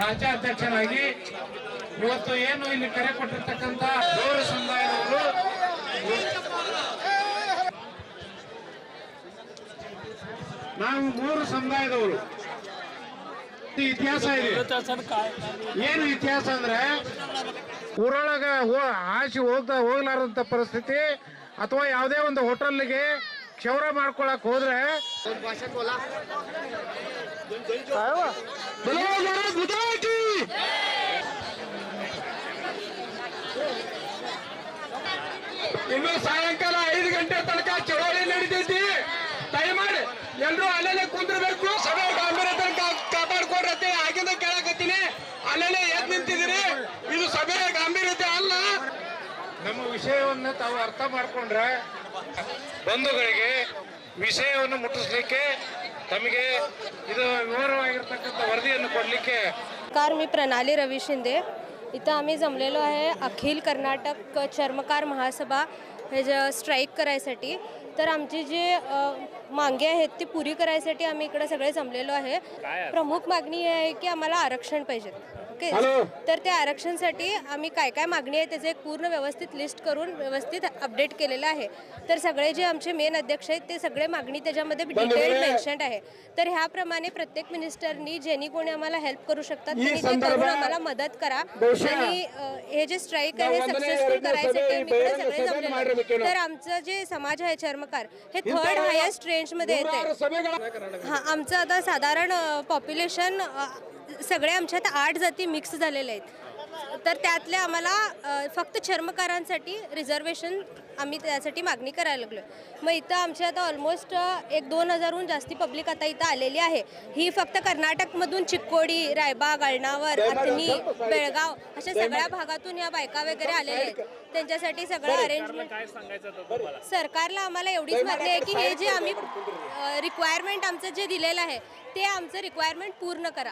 ರಾಜ್ಯಾಧ್ಯಕ್ಷನಾಗಿ ಇವತ್ತು ಏನು ಇಲ್ಲಿ ಕರೆ ಕೊಟ್ಟಿರ್ತಕ್ಕಂಥ ಗೌರ ಸಮುದಾಯದವರು? ನಾವು ಮೂರು ಸಮುದಾಯದವರು. ಇತಿಹಾಸ ಇದೆ. ಏನು ಇತಿಹಾಸ ಅಂದ್ರೆ ಊರೊಳಗ ಹಾಸಿ ಹೋಗ್ತಾ ಹೋಗ್ಲಾರಂತ ಪರಿಸ್ಥಿತಿ ಅಥವಾ ಯಾವುದೇ ಒಂದು ಹೋಟೆಲ್ಗೆ ಕ್ಷೌರ ಮಾಡ್ಕೊಳಕ್ ಹೋದ್ರೆ ಇನ್ನು ಸಾಯಂಕಾಲ ಐದು ಗಂಟೆ ತನಕ ಚಳವಳಿ ನಡೀತೈತಿ. ದಯಮಾಡಿ ಎಲ್ರು ಅಲ್ಲೇ ಕುಂದಿರ್ಬೇಕು. ಸಭೆ ತನಕ ಕಾಪಾಡ್ಕೊಡ್ರಿ ಅಂತೇಳಿ ಆಗಿಂದ ಕೇಳಕತ್ತೀನಿ. ಅಲ್ಲೇ ಎದ್ ನಿಂತಿದ್ದೀರಿ. ಇದು ಸಭೆಯ ಗಾಂಭೀರ್ಯತೆ ಅಲ್ಲ. ನಮ್ಮ ವಿಷಯವನ್ನು ತಾವು ಅರ್ಥ ಮಾಡ್ಕೊಂಡ್ರೆ ಬಂಧುಗಳಿಗೆ ವಿಷಯವನ್ನು ಮುಟ್ಟಿಸ್ಲಿಕ್ಕೆ ತಮಗೆ ಇದು ವಿವರವಾಗಿರ್ತಕ್ಕಂಥ ವರದಿಯನ್ನು ಕೊಡ್ಲಿಕ್ಕೆ कार मी प्रणाली रवी शिंदे इथं आम्ही जमलेलो आहे अखिल कर्नाटक चर्मकार महासभा हे ज स्ट्राईक करायसाठी तर आमची जी अ, मागे आहेत ती पुरी करायसाठी आम्ही इकडे सगळे जमलेलो आहे प्रमुख मागणी ही आहे की आम्हाला आरक्षण पाहिजे ओके. तर त्या आरक्षणसाठी आम्ही काय काय मागणी आहे त्याचं एक पूर्ण व्यवस्थित लिस्ट करून व्यवस्थित अपडेट केलेलं आहे. तर सगळे जे आमचे मेन अध्यक्ष आहेत ते सगळे मागणी त्याच्यामध्ये डिटेल मेन्शन्ड आहे. तर ह्याप्रमाणे प्रत्येक मिनिस्टरनी ज्यांनी कोणी आम्हाला हेल्प करू शकतात त्यांनी ते करून आम्हाला मदत करा. आणि हे जे स्ट्राईक आहे हे सक्सेसफुल करायसाठी सगळे. तर आमचं जे समाज आहे चर्मकार हे थर्ड हायेस्ट रेंजमध्ये येते हा आमचं आता साधारण पॉप्युलेशन सगळे आमच्यात आठ जाती मिक्स झालेले आहेत. तर त्यातल्या आम्हाला फक्त चर्मकारांसाठी रिझर्वेशन आम्ही त्यासाठी मागणी करायला लागलो मग इथं आमच्या आता ऑलमोस्ट एक दोन हजारहून जास्ती पब्लिक आता इथं आलेली आहे. ही फक्त कर्नाटकमधून चिक्कोडी रायबाग अळणावर अथनी बेळगाव अशा सगळ्या भागातून या बायका वगैरे आलेल्या आहेत. त्यांच्यासाठी सगळं अरेंजमेंट सरकारला आम्हाला एवढीच मागणी आहे की हे जे आम्ही रिक्वायरमेंट आमचं जे दिलेलं आहे ते आमचं रिक्वायरमेंट पूर्ण करा.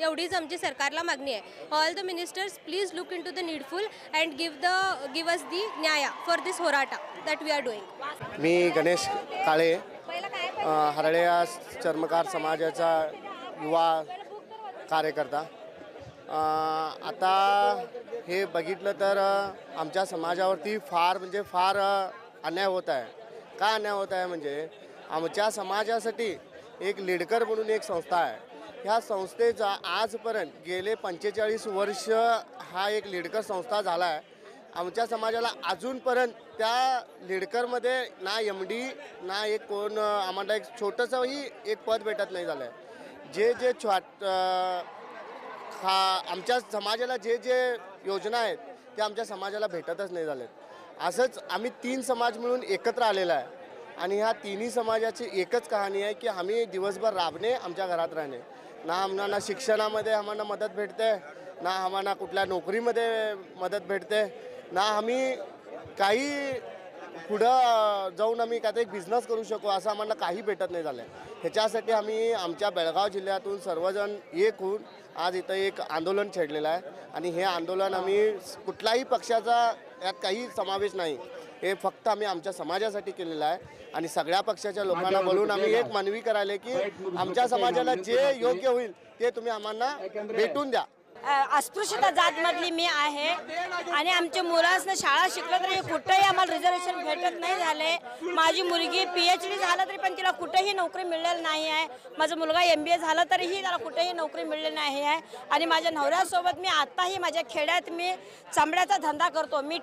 एवढीच आमची सरकारला मागणी आहे. All the ministers please look in to the needful and give the give us the न्याया for this होराटा दॅट वी आर डुईंग मी गणेश काळे हरळे चर्मकार समाजाचा युवा कार्यकर्ता. आता हे बघितलं तर आमच्या समाजावरती फार म्हणजे फार अन्याय होत आहे. काय अन्याय होत आहे म्हणजे आमच्या समाजासाठी एक लिडकर म्हणून एक संस्था आहे. ह्या संस्थेचा आजपर्यंत गेले पंचेचाळीस वर्ष हा एक लिडकर संस्था झाला आहे. आमच्या समाजाला अजूनपर्यंत त्या लिडकरमध्ये ना एम डी ना एक कोण आम्हाला एक छोटंसंही एक पद भेटत नाही झालं आहे जे जे छाट हा आमच्या समाजाला जे जे योजना आहेत त्या आमच्या समाजाला भेटतच नाही झालेत. असंच आम्ही तीन समाज मिळून एकत्र आलेला आहे. आणि ह्या तिन्ही समाजाची एकच कहाणी आहे की आम्ही दिवसभर राबणे आमच्या घरात राहणे. ना आम्हाला शिक्षणामध्ये आम्हाला मदत भेटते ना आम्हाला कुठल्या नोकरीमध्ये मदत भेटते ना आम्ही काही पुढं जाऊन आम्ही काहीतरी बिझनेस करू शकू असं आम्हाला काही भेटत नाही झालं ह्याच्यासाठी आम्ही आमच्या बेळगाव जिल्ह्यातून सर्वजण एक होऊन आज इथं एक आंदोलन छेडलेलं आहे. आणि हे आंदोलन आम्ही कुठल्याही पक्षाचा यात काही समावेश नाही. हे फक्त आम्ही आमच्या समाजासाठी केलेलं आहे आणि सगळ्या पक्षाच्या लोकांना बोलून आम्ही एक मानवी करायला की आमच्या समाजाला जे योग्य होईल ते तुम्ही आम्हाला भेटून द्या. अस्पृश्यता जातमधली मी आहे आणि आमच्या मुलांना शाळा शिकलं तरी कुठंही आम्हाला रिझर्वेशन भेटत नाही झाले. माझी मुलगी पी एच डी झालं तरी पण तिला कुठेही नोकरी मिळलेली नाही आहे. माझा मुलगा एम बी ए झाला तरीही त्याला कुठेही नोकरी मिळलेली नाही आहे. आणि माझ्या नवऱ्यासोबत मी आत्ताही माझ्या खेड्यात मी चांबड्याचा धंदा करतो. मी